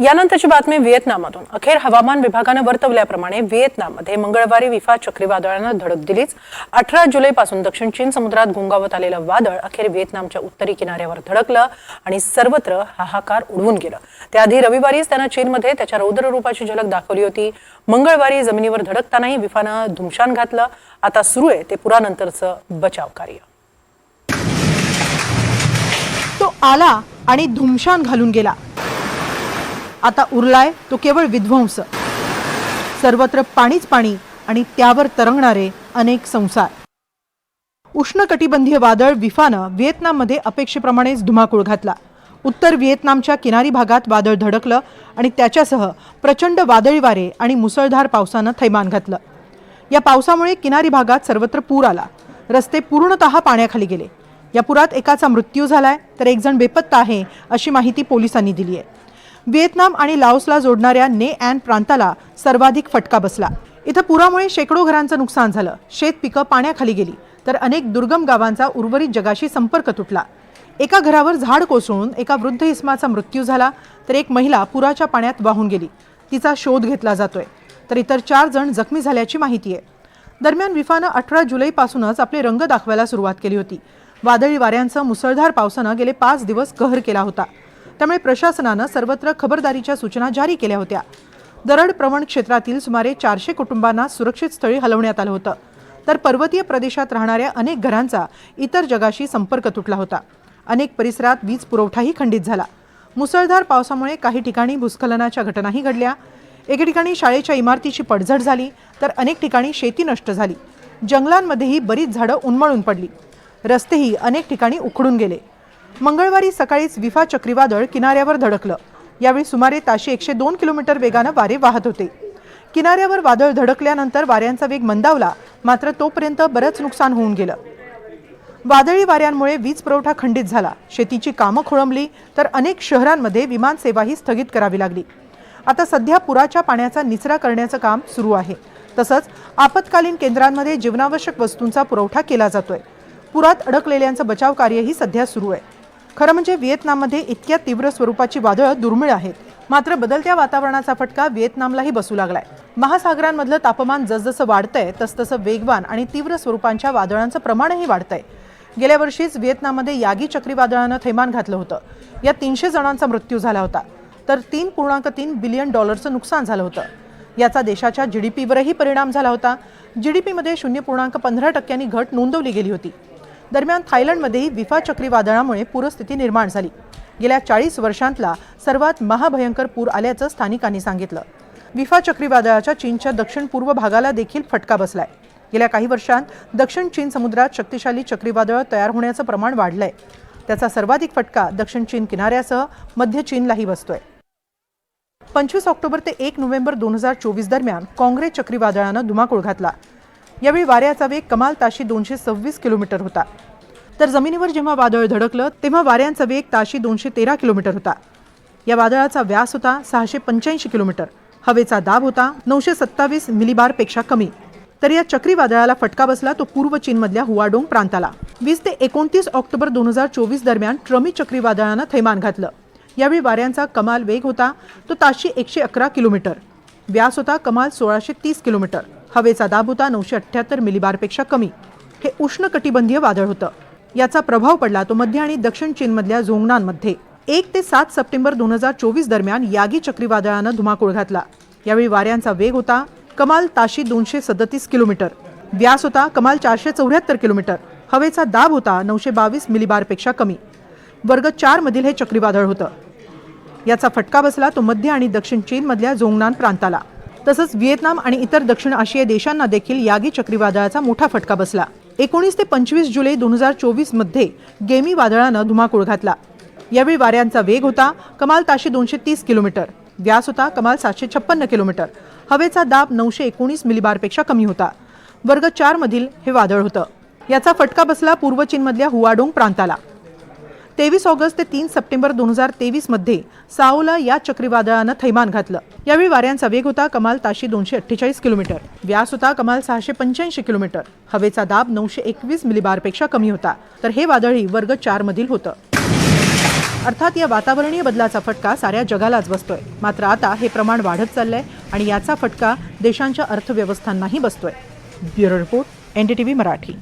यानंतरची बातमी व्हिएतनाममधून अखेर हवामान विभागानं वर्तवल्याप्रमाणे व्हिएतनाममध्ये मंगळवारी विफा चक्रीवादळानं धडक दिलीच. अठरा जुलैपासून दक्षिण चीन समुद्रात घोंगावत आलेलं वादळ अखेर व्हिएतनामच्या उत्तरी किनाऱ्यावर धडकलं आणि सर्वत्र हाहाकार उडवून गेलं. त्याआधी रविवारीच त्यानं चीनमध्ये त्याच्या रौद्र रूपाची झलक दाखवली होती. मंगळवारी जमिनीवर धडकतानाही विफानं धुमशान घातलं. आता सुरू आहे ते पुरानंतरचं बचाव कार्य. तो आला आणि धुमशान घालून गेला. आता उरलाय तो केवळ विध्वंस. सर्वत्र पाणीच पाणी आणि त्यावर तरंगणारे अनेक संसार. उष्णकटिबंधीय वादळ विफानं व्हिएतनाममध्ये अपेक्षेप्रमाणेच धुमाकूळ घातला. उत्तर व्हिएतनामच्या किनारी भागात वादळ धडकलं आणि त्याच्यासह प्रचंड वादळी वारे आणि मुसळधार पावसानं थैमान घातलं. या पावसामुळे किनारी भागात सर्वत्र पूर आला. रस्ते पूर्णतः पाण्याखाली गेले. या पुरात एकाचा मृत्यू झालाय तर एक जण बेपत्ता आहे अशी माहिती पोलिसांनी दिली आहे व्हिएतनाम आणि लाओसला जोडणाऱ्या ने अँड प्रांताला सर्वाधिक फटका बसला. इथं पुरामुळे शेकडो घरांचं नुकसान झालं. शेत पिकं पाण्याखाली गेली तर अनेक दुर्गम गावांचा उर्वरित जगाशी संपर्क तुटला. एका घरावर झाड कोसळून एका वृद्ध इस्माचा मृत्यू झाला तर एक महिला पुराच्या पाण्यात वाहून गेली. तिचा शोध घेतला जातोय. तर इतर चार जण जखमी झाल्याची माहिती आहे. दरम्यान विफानं अठरा जुलैपासूनच आपले रंग दाखवायला सुरुवात केली होती. वादळी वाऱ्यांचं मुसळधार पावसानं गेले पाच दिवस कहर केला होता. त्यामुळे प्रशासनानं सर्वत्र खबरदारीच्या सूचना जारी केल्या होत्या. दरड प्रवण क्षेत्रातील सुमारे चारशे कुटुंबांना सुरक्षित स्थळी हलवण्यात आलं होतं. तर पर्वतीय प्रदेशात राहणाऱ्या अनेक घरांचा इतर जगाशी संपर्क तुटला होता. अनेक परिसरात वीज पुरवठाही खंडित झाला. मुसळधार पावसामुळे काही ठिकाणी भूस्खलनाच्या घटनाही घडल्या. एके ठिकाणी शाळेच्या इमारतीची पडझड झाली तर अनेक ठिकाणी शेती नष्ट झाली. जंगलांमध्येही बरीच झाडं उन्मळून पडली. रस्तेही अनेक ठिकाणी उखडून गेले. मंगळवारी सकाळीच विफा चक्रीवादळ किनाऱ्यावर धडकलं. यावेळी सुमारे ताशी एकशे दोन किलोमीटर वेगानं वारे वाहत होते. किनाऱ्यावर वादळ धडकल्यानंतर वाऱ्यांचा वेग मंदावला मात्र तोपर्यंत बरंच नुकसान होऊन गेलं. वादळी वाऱ्यांमुळे वीज पुरवठा खंडित झाला. शेतीची कामं खोळंबली तर अनेक शहरांमध्ये विमान सेवाही स्थगित करावी लागली. आता सध्या पुराच्या पाण्याचा निचरा करण्याचं काम सुरू आहे. तसंच आपत्कालीन केंद्रांमध्ये जीवनावश्यक वस्तूंचा पुरवठा केला जातोय. पुरात अडकलेल्यांचं बचाव कार्यही सध्या सुरू आहे. खरं म्हणजे व्हिएतनाममध्ये इतक्या तीव्र स्वरूपाची वादळं दुर्मिळ आहेत. मात्र बदलत्या वातावरणाचा फटका व्हिएतनामलाही बसू लागलाय. महासागरांमधलं तापमान जसजसं वाढतंय तसतसं वेगवान आणि तीव्र स्वरूपांच्या वादळांचं प्रमाणही वाढतंय. गेल्या वर्षीच व्हिएतनाममध्ये यागी चक्रीवादळानं थैमान घातलं होतं. या तीनशे जणांचा मृत्यू झाला होता. तर तीन पूर्णांक तीन बिलियन डॉलरचं नुकसान झालं होतं. याचा देशाच्या जी डी पीवरही परिणाम झाला होता. जी डी पीमध्ये शून्य पूर्णांक पंधरा टक्क्यांनी घट नोंदवली गेली होती. दरम्यान थायलंडमध्येही विफा चक्रीवादळामुळे पूरस्थिती निर्माण झाली. गेल्या चाळीस वर्षांतला सर्वात महाभयंकर पूर आल्याचं स्थानिकांनी सांगितलं. विफा चक्रीवादळाच्या चीनच्या दक्षिण पूर्व भागाला देखील फटका बसलाय. गेल्या काही वर्षांत दक्षिण चीन समुद्रात शक्तिशाली चक्रीवादळ तयार होण्याचं प्रमाण वाढलंय. त्याचा सर्वाधिक फटका दक्षिण चीन किनाऱ्यासह मध्य चीनलाही बसतोय. पंचवीस ऑक्टोबर ते एक नोव्हेंबर दोन हजार चोवीस दरम्यान काँग्रेस चक्रीवादळानं धुमाकूळ घातला. यावेळी वाऱ्याचा वेग कमाल ताशी दोनशे सव्वीस किलोमीटर होता. तर जमिनीवर जेव्हा वादळ धडकलं तेव्हा वाऱ्यांचा वेग ताशी दोनशे तेरा किलोमीटर होता. या वादळाचा व्यास होता सहाशे पंच्याऐंशी किलोमीटर. हवेचा दाब होता नऊशे सत्तावीस मिलीबारपेक्षा कमी. तर या चक्रीवादळाला फटका बसला तो पूर्व चीनमधल्या हुआडोंग प्रांताला. वीस ते एकोणतीस ऑक्टोबर दोन हजार चोवीस दरम्यान ट्रमी चक्रीवादळानं थैमान घातलं. यावेळी वाऱ्यांचा कमाल वेग होता तो ताशी एकशे अकरा किलोमीटर. व्यास होता कमाल सोळाशे तीस किलोमीटर. हवेचा दाब होता नऊशे अठ्ठ्याहत्तर मिलीबारपेक्षा कमी. हे उष्णकटिबंधीय वादळ होतं. याचा प्रभाव पडला तो मध्य आणि दक्षिण चीनमधल्या झोंगनांमध्ये एक ते सात सप्टेंबर दोन हजार चोवीस दरम्यान यागी चक्रीवादळानं धुमाकूळ घातला. यावेळी वाऱ्यांचा वेग होता. कमाल ताशी दोनशे सदतीस किलोमीटर. व्यास होता कमाल चारशे चौऱ्याहत्तर किलोमीटर. हवेचा दाब होता नऊशे बावीस मिलीबारपेक्षा कमी. वर्ग चार मधील हे चक्रीवादळ होतं. याचा फटका बसला तो मध्य आणि दक्षिण चीनमधल्या झोंगनान प्रांताला. तसंच व्हिएतनाम आणि इतर दक्षिण आशियाई देशांना देखील यागी चक्रीवादळाचा मोठा फटका बसला. एकोणीस ते पंचवीस जुलै दोन हजार चोवीसमध्ये गेमी वादळानं धुमाकूळ घातला. यावेळी वाऱ्यांचा वेग होता. कमाल ताशी दोनशे तीस किलोमीटर. व्यास होता कमाल सातशे छप्पन्न किलोमीटर. हवेचा दाब नऊशे एकोणीस मिलीबारपेक्षा कमी होता. वर्ग चारमधील हे वादळ होतं. याचा फटका बसला पूर्व चीनमधल्या हुआडोंग प्रांताला. तेवीस ऑगस्ट ते तीन सप्टेंबर दोन हजार तेवीसमध्ये साओला या चक्रीवादळानं थैमान घातलं. यावेळी वाऱ्यांचा वेग होता. कमाल ताशी दोनशे अठ्ठेचाळीस किलोमीटर. व्यास होता. कमाल सहाशे पंच्याऐंशी किलोमीटर. हवेचा दाब नऊशे एकवीस मिलीबारपेक्षा कमी होता. तर हे वादळही वर्ग चार मधील होतं. अर्थात या वातावरणीय बदलाचा फटका साऱ्या जगालाच बसतोय. मात्र आता हे प्रमाण वाढत चाललंय आणि याचा फटका देशांच्या अर्थव्यवस्थांनाही बसतोय. Bureau report NDTV Marathi.